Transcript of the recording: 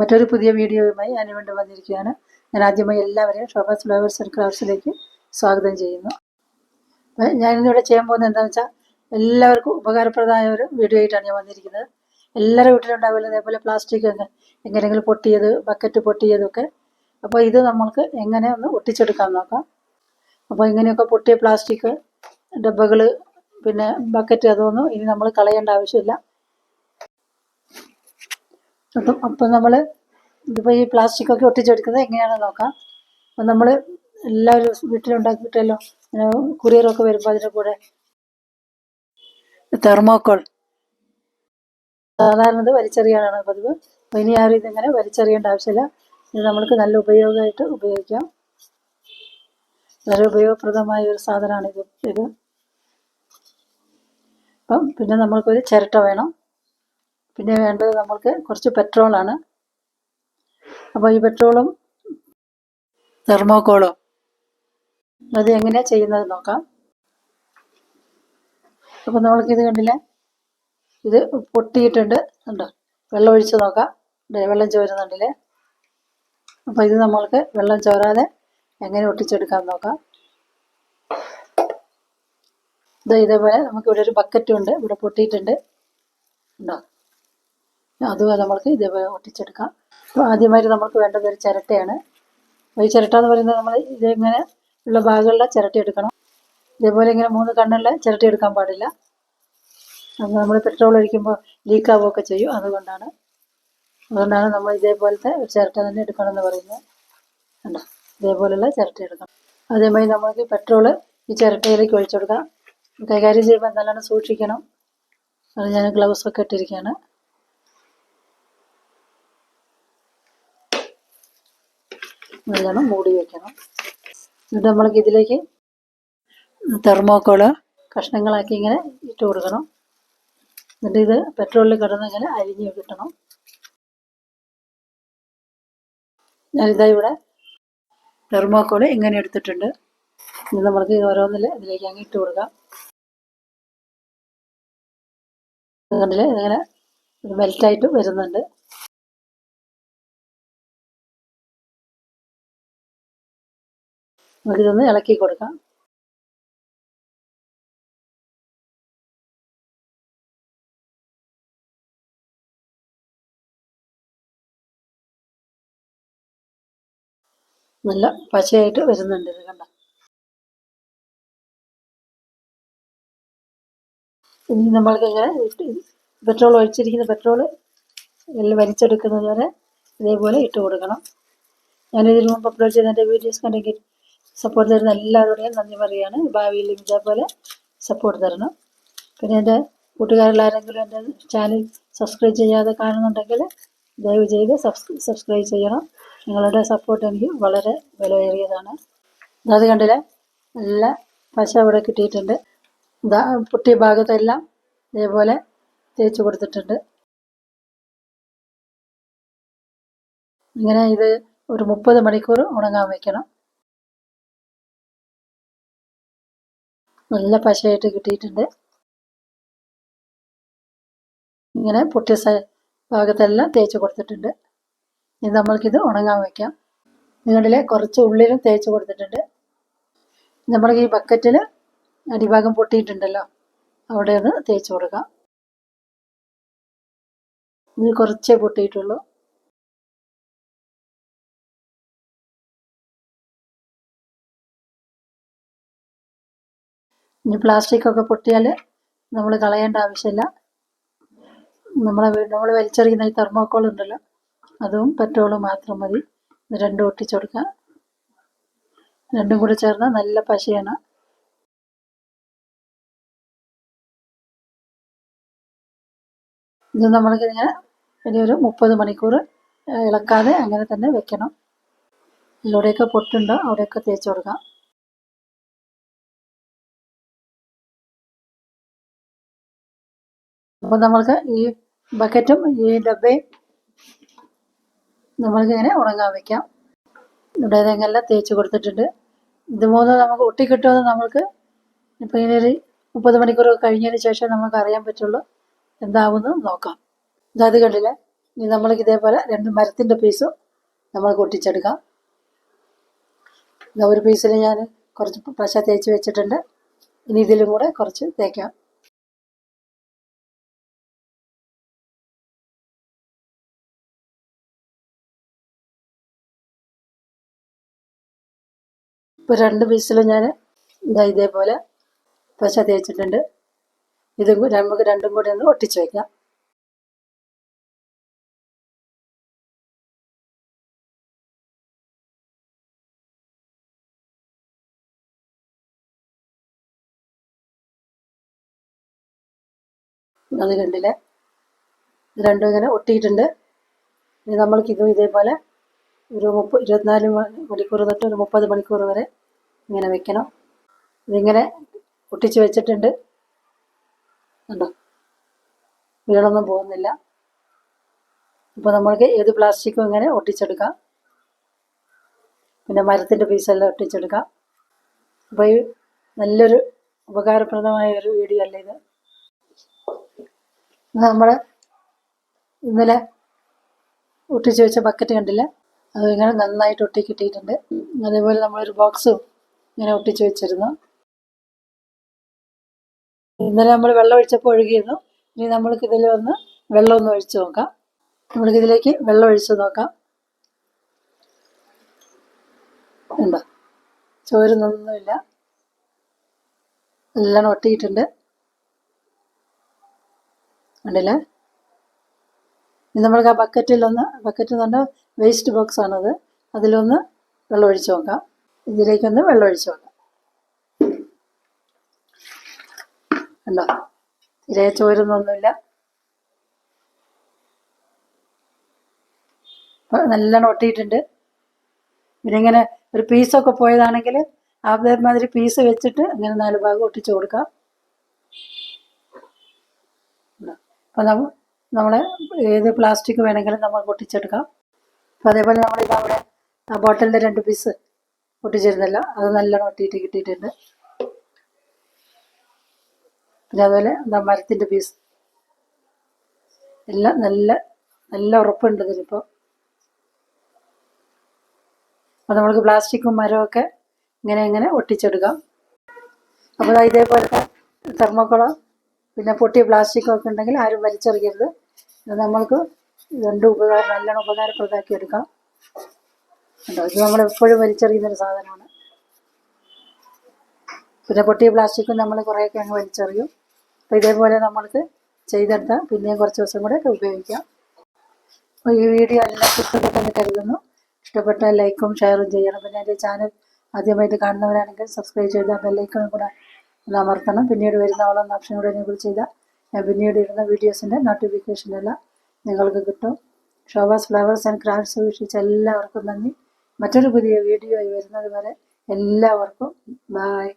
മറ്റൊരു പുതിയ വീഡിയോയുമായി ഞാൻ വീണ്ടും വന്നിരിക്കുകയാണ്. ഞാൻ ആദ്യമായി എല്ലാവരെയും ഷോഭാസ് ഫ്ലവേഴ്സ് ആൻഡ് ക്രാഫ്റ്റ്സിലേക്ക് സ്വാഗതം ചെയ്യുന്നു. ഞാൻ ഞാനിന്നിവിടെ ചെയ്യാൻ പോകുന്നത് എന്താണെന്ന് വെച്ചാൽ എല്ലാവർക്കും ഉപകാരപ്രദമായ ഒരു വീഡിയോ ആയിട്ടാണ് ഞാൻ വന്നിരിക്കുന്നത്. എല്ലാവരുടെ വീട്ടിലുണ്ടാവില്ല അതേപോലെ പ്ലാസ്റ്റിക് എങ്ങനെയെങ്കിലും പൊട്ടിയത് ബക്കറ്റ് പൊട്ടിയതൊക്കെ അപ്പോൾ ഇത് നമ്മൾക്ക് എങ്ങനെ ഒന്ന് ഒട്ടിച്ചെടുക്കാൻ നോക്കാം. അപ്പോൾ ഇങ്ങനെയൊക്കെ പൊട്ടിയ പ്ലാസ്റ്റിക് ഡബ്ബകൾ പിന്നെ ബക്കറ്റ് അതൊന്നും ഇനി നമ്മൾ കളയേണ്ട ആവശ്യമില്ല. അപ്പം അപ്പം നമ്മൾ ഇതിപ്പോൾ ഈ പ്ലാസ്റ്റിക് ഒക്കെ ഒട്ടിച്ചെടുക്കുന്നത് എങ്ങനെയാണെന്ന് നോക്കാം. അപ്പം നമ്മൾ എല്ലാവരും വീട്ടിലുണ്ടാക്കിയിട്ടല്ലോ ഇങ്ങനെ കുറിയറൊക്കെ വരുമ്പോൾ അതിന്റെ കൂടെ തെർമോക്കോൾ. സാധാരണ ഇത് വലിച്ചെറിയാനാണ് പതിവ്. അപ്പോൾ ഇനി ആരും ഇതിങ്ങനെ വലിച്ചെറിയേണ്ട ആവശ്യമില്ല. ഇത് നമ്മൾക്ക് നല്ല ഉപയോഗമായിട്ട് ഉപയോഗിക്കാം. വളരെ ഉപയോഗപ്രദമായ ഒരു സാധനമാണ് ഇത് ഇത്. അപ്പം പിന്നെ നമ്മൾക്കൊരു ചിരട്ട വേണം. പിന്നെ വേണ്ടത് നമ്മൾക്ക് കുറച്ച് പെട്രോളാണ്. അപ്പോൾ ഈ പെട്രോളും തെർമോക്കോളും അത് എങ്ങനെയാണ് ചെയ്യുന്നത് നോക്കാം. അപ്പോൾ ഇത് കണ്ടില്ലേ? ഇത് പൊട്ടിയിട്ടുണ്ട്. ഉണ്ടോ വെള്ളം ഒഴിച്ച് നോക്കാം. വെള്ളം ചോരുന്നുണ്ടല്ലേ? അപ്പോൾ ഇത് നമ്മൾക്ക് വെള്ളം ചോരാതെ എങ്ങനെ ഒട്ടിച്ചെടുക്കാൻ നോക്കാം. ഇത് ഇതേപോലെ നമുക്ക് ഇവിടെ ഒരു ബക്കറ്റും ഉണ്ട്. ഇവിടെ പൊട്ടിയിട്ടുണ്ട്. ഉണ്ടോ അതുപോലെ നമ്മൾക്ക് ഇതേപോലെ ഒട്ടിച്ചെടുക്കാം. അപ്പോൾ ആദ്യമായിട്ട് നമുക്ക് വേണ്ടത് ഒരു ചിരട്ടയാണ്. ഈ ചിരട്ട എന്ന് പറയുന്നത് നമ്മൾ ഇതിങ്ങനെ ഉള്ള ഭാഗങ്ങളിലെ ചിരട്ട എടുക്കണം. ഇതേപോലെ ഇങ്ങനെ മൂന്ന് കണ്ണുള്ള ചിരട്ട എടുക്കാൻ പാടില്ല. അത് നമ്മൾ പെട്രോൾ ഒഴിക്കുമ്പോൾ ലീക്ക് ആവുകയൊക്കെ ചെയ്യും അതുകൊണ്ടാണ്. അതുകൊണ്ടാണ് നമ്മൾ ഇതേപോലത്തെ ഒരു ചിരട്ട തന്നെ എടുക്കണം എന്ന് പറയുന്നത്. കണ്ടോ? ഇതേപോലെയുള്ള ചിരട്ട എടുക്കണം. അതേമാതിരി നമുക്ക് പെട്രോൾ ഈ ചിരട്ടയിലേക്ക് ഒഴിച്ചു കൊടുക്കാം. കൈകാര്യം ചെയ്യുമ്പോൾ നല്ലോണം സൂക്ഷിക്കണം. അത് ഞാൻ ഗ്ലൗസ് ഒക്കെ ഇട്ടിരിക്കുകയാണ്. നല്ലോണം മൂടി വെക്കണം. എന്നിട്ട് നമ്മൾക്ക് ഇതിലേക്ക് തെർമോക്കോൾ കഷ്ണങ്ങളാക്കി ഇങ്ങനെ ഇട്ട് കൊടുക്കണം. എന്നിട്ട് ഇത് പെട്രോളിൽ കിടന്ന് ഇങ്ങനെ അരിഞ്ഞ് കിട്ടണം. ഞാനിതാ ഇവിടെ തെർമോക്കോൾ ഇങ്ങനെ എടുത്തിട്ടുണ്ട്. ഇനി നമ്മൾക്ക് ഓരോന്നിൽ ഇതിലേക്ക് അങ്ങ് ഇട്ട് കൊടുക്കാം. കണ്ടില്ലേ? ഇതിങ്ങനെ മെൽറ്റായിട്ട് വരുന്നുണ്ട്. നമുക്കിതൊന്ന് ഇളക്കി കൊടുക്കാം. നല്ല പശയായിട്ട് വരുന്നുണ്ട് ഇത് കണ്ട? ഇനി നമ്മൾക്ക് ഇങ്ങനെ പെട്രോൾ ഒഴിച്ചിരിക്കുന്ന പെട്രോൾ വലിച്ചെടുക്കുന്നത് വരെ ഇതേപോലെ ഇട്ട് കൊടുക്കണം. ഞാനിതിന് മുമ്പ് അപ്ലോഡ് ചെയ്ത എന്റെ വീഡിയോസ് കണ്ടെങ്കിൽ സപ്പോർട്ട് തരുന്ന എല്ലാവരുടെയും നന്ദി പറയുകയാണ്. ഭാവിയിൽ ഇതേപോലെ സപ്പോർട്ട് തരണം. പിന്നെ എന്റെ കൂട്ടുകാരിലാരെങ്കിലും എന്റെ ചാനൽ സബ്സ്ക്രൈബ് ചെയ്യാതെ കാണുന്നുണ്ടെങ്കിൽ ദയവ് ചെയ്ത് സബ്സ്ക്രൈബ് ചെയ്യണം. നിങ്ങളുടെ സപ്പോർട്ട് എനിക്ക് വളരെ വിലയേറിയതാണ്. അത് കണ്ടില്ലേ? നല്ല പശ അവിടെ കിട്ടിയിട്ടുണ്ട്. പൊട്ടിയ ഭാഗത്തെല്ലാം ഇതേപോലെ തേച്ച് കൊടുത്തിട്ടുണ്ട്. ഇങ്ങനെ ഇത് ഒരു മുപ്പത് മണിക്കൂർ ഉണങ്ങാൻ വെക്കണം. നല്ല പശയായിട്ട് കിട്ടിയിട്ടുണ്ട്. ഇങ്ങനെ പൊട്ടിയ ഭാഗത്തെല്ലാം തേച്ച് കൊടുത്തിട്ടുണ്ട്. ഇനി നമ്മൾക്കിത് ഉണങ്ങാൻ വയ്ക്കാം നിങ്ങളിലെ കുറച്ച് ഉള്ളിലും തേച്ച് കൊടുത്തിട്ടുണ്ട്. നമ്മൾക്ക് ഈ ബക്കറ്റിൽ അടിഭാഗം പൊട്ടിയിട്ടുണ്ടല്ലോ. അവിടെ ഒന്ന് തേച്ച് കൊടുക്കാം. ഇത് കുറച്ചേ പൊട്ടിയിട്ടുള്ളൂ. ഇനി പ്ലാസ്റ്റിക് ഒക്കെ പൊട്ടിയാൽ നമ്മൾ കളയേണ്ട ആവശ്യമില്ല. നമ്മളെ നമ്മൾ വലിച്ചെറിയുന്ന ഈ തെർമോക്കോൾ ഉണ്ടല്ലോ അതും പെട്രോളും മാത്രം മതി. രണ്ടും ഒട്ടിച്ചു രണ്ടും കൂടി ചേർന്ന് നല്ല പശയാണ്. ഇത് നമ്മൾക്ക് ഇങ്ങനെ ഒരു മുപ്പത് മണിക്കൂർ ഇളക്കാതെ അങ്ങനെ തന്നെ വെക്കണം. എവിടെയൊക്കെ പൊട്ടുണ്ടോ അവിടെയൊക്കെ തേച്ച് കൊടുക്കാം. അപ്പോൾ നമ്മൾക്ക് ഈ ബക്കറ്റും ഈ ഡബയും നമ്മൾക്ക് ഇങ്ങനെ ഉണങ്ങാൻ വെക്കാം. ഇവിടെ ഇതെല്ലാം തേച്ച് കൊടുത്തിട്ടുണ്ട്. ഇത് മൂന്ന് നമുക്ക് ഒട്ടിക്കിട്ടുമെന്ന് നമ്മൾക്ക് ഇപ്പോൾ ഇനി ഒരു മുപ്പത് മണിക്കൂർ കഴിഞ്ഞതിന് ശേഷം നമുക്ക് അറിയാൻ പറ്റുള്ളൂ എന്താവുമെന്ന് നോക്കാം. ഇതത് കണ്ടില്ല? ഇനി നമ്മൾക്ക് ഇതേപോലെ രണ്ട് മരത്തിന്റെ പീസും നമ്മൾക്ക് ഒട്ടിച്ചെടുക്കാം. ഒരു പീസിൽ ഞാൻ കുറച്ച് പശ തേച്ച് വെച്ചിട്ടുണ്ട്. ഇനി ഇതിലും കൂടെ കുറച്ച് തേക്കാം. ഇപ്പോൾ രണ്ട് പീസിൽ ഞാൻ ഇതാ ഇതേപോലെ പശ തേച്ചിട്ടുണ്ട്. ഇതും നമുക്ക് രണ്ടും കൂടി ഒന്ന് ഒട്ടിച്ച് വയ്ക്കാം അത് കണ്ടില്ലേ? രണ്ടും ഇങ്ങനെ ഒട്ടിയിട്ടുണ്ട്. നമ്മൾക്ക് ഇതും ഇതേപോലെ ഒരു മുപ്പ ഇരുപത്തിനാല് മണിക്കൂർ തൊട്ട് ഒരു മുപ്പത് മണിക്കൂർ വരെ ഇങ്ങനെ വെക്കണം. ഇതിങ്ങനെ ഒട്ടിച്ച് വെച്ചിട്ടുണ്ട്. കണ്ടോ? വീണൊന്നും പോകുന്നില്ല. അപ്പോൾ നമ്മൾക്ക് ഏത് പ്ലാസ്റ്റിക്കും ഇങ്ങനെ ഒട്ടിച്ചെടുക്കാം. പിന്നെ മരത്തിന്റെ പീസെല്ലാം ഒട്ടിച്ചെടുക്കാം. അപ്പോൾ ഈ നല്ലൊരു ഉപകാരപ്രദമായ ഒരു വീഡിയോ അല്ലേ ഇത്? നമ്മൾ ഇന്നലെ ഒട്ടിച്ച് വെച്ച ബക്കറ്റ് കണ്ടില്ലേ? അത് ഇങ്ങനെ നന്നായിട്ട് ഒട്ടി കിട്ടിയിട്ടുണ്ട്. അതേപോലെ നമ്മളൊരു ബോക്സും ഇങ്ങനെ ഒട്ടിച്ച് വെച്ചിരുന്നു. ഇന്നലെ നമ്മൾ വെള്ളം ഒഴിച്ചപ്പോൾ ഒഴുകിയിരുന്നു. ഇനി നമ്മൾക്ക് ഇതിൽ ഒന്ന് വെള്ളം ഒന്ന് ഒഴിച്ചു നോക്കാം. നമ്മൾക്ക് ഇതിലേക്ക് വെള്ളം ഒഴിച്ചു നോക്കാം. ഉണ്ടോ ചോരുന്നൊന്നുമില്ല എല്ലാം ഒട്ടിയിട്ടുണ്ട്. കണ്ടില്ലേ? ഇനി നമ്മൾക്ക് ആ ബക്കറ്റിലൊന്ന് ബക്കറ്റ് എന്ന് പറഞ്ഞാൽ വേസ്റ്റ് ബോക്സ് ആണത്. അതിലൊന്ന് വെള്ളം ഒഴിച്ച് നോക്കാം. ഇതിലേക്കൊന്ന് വെള്ളം ഒഴിച്ച് നോക്കാം. കണ്ടോ? തീരെ ചോരുന്നൊന്നുമില്ല. നല്ലോണം ഒട്ടിയിട്ടുണ്ട്. ഇങ്ങനെ ഒരു പീസൊക്കെ പോയതാണെങ്കിൽ അതേമാതിരി പീസ് വെച്ചിട്ട് അങ്ങനെ നാല് ഭാഗം ഒട്ടിച്ചു കൊടുക്കാം. അപ്പം നമ്മൾ നമ്മളെ ഏത് പ്ലാസ്റ്റിക് വേണമെങ്കിലും നമുക്ക് പൊട്ടിച്ചെടുക്കാം അപ്പോൾ അതേപോലെ ഇതാ അവിടെ ബോട്ടലിന്റെ രണ്ട് പീസ് പൊട്ടിച്ചിരുന്നല്ലോ. അത് നല്ലോണം ഒട്ടിയിട്ട് കിട്ടിയിട്ടുണ്ട്. പിന്നെ അതുപോലെ എന്താ മരത്തിന്റെ പീസ് എല്ലാം നല്ല നല്ല ഉറപ്പുണ്ട് ഇതിലിപ്പോൾ അപ്പോൾ നമ്മൾക്ക് പ്ലാസ്റ്റിക്കും മരമൊക്കെ ഇങ്ങനെ ഇങ്ങനെ ഒട്ടിച്ചെടുക്കാം. അപ്പോൾ ഇതേപോലത്തെ തെർമോക്കോളോ പിന്നെ പൊട്ടിയ പ്ലാസ്റ്റിക്കും ഒക്കെ ഉണ്ടെങ്കിൽ ആരും വലിച്ചെറിയരുത്. നമ്മൾക്ക് രണ്ട് ഉപകാരം നല്ലോണം ഉപകാരപ്രദമാക്കി എടുക്കാം. കേട്ടോ ഇത് നമ്മൾ എപ്പോഴും വലിച്ചെറിയുന്നൊരു സാധനമാണ്. പിന്നെ പൊട്ടിയ പ്ലാസ്റ്റിക്കും നമ്മൾ കുറേയൊക്കെ അങ്ങ് വലിച്ചെറിയും. അപ്പോൾ ഇതേപോലെ നമ്മൾക്ക് ചെയ്തെടുത്താൽ പിന്നെയും കുറച്ച് ദിവസം കൂടെ ഉപയോഗിക്കാം. അപ്പോൾ ഈ വീഡിയോ എല്ലാവർക്കും ഇഷ്ടപ്പെട്ടെന്ന് കരുതുന്നു. ഇഷ്ടപ്പെട്ടാൽ ലൈക്കും ഷെയറും ചെയ്യണം. പിന്നെ എന്റെ ചാനൽ ആദ്യമായിട്ട് കാണുന്നവരാണെങ്കിൽ സബ്സ്ക്രൈബ് ചെയ്താൽ ബെല്ലൈക്കണും കൂടെ ഒന്ന് അമർത്തണം. പിന്നീട് വരുന്ന ഓളം ഓപ്ഷൻ കൂടെ എനേബിൾ ചെയ്താൽ ഞാൻ പിന്നീട് ഇടുന്ന വീഡിയോസിന്റെ നോട്ടിഫിക്കേഷൻ എല്ലാം നിങ്ങൾക്ക് കിട്ടും. ഷോവാസ് ഫ്ലവേഴ്സ് ആൻഡ് ക്രാഫ്റ്റ്സ് വീക്ഷിച്ച എല്ലാവർക്കും നന്ദി. മറ്റൊരു പുതിയ വീഡിയോ ആയി വരുന്നത് വരെ എല്ലാവർക്കും ബായ്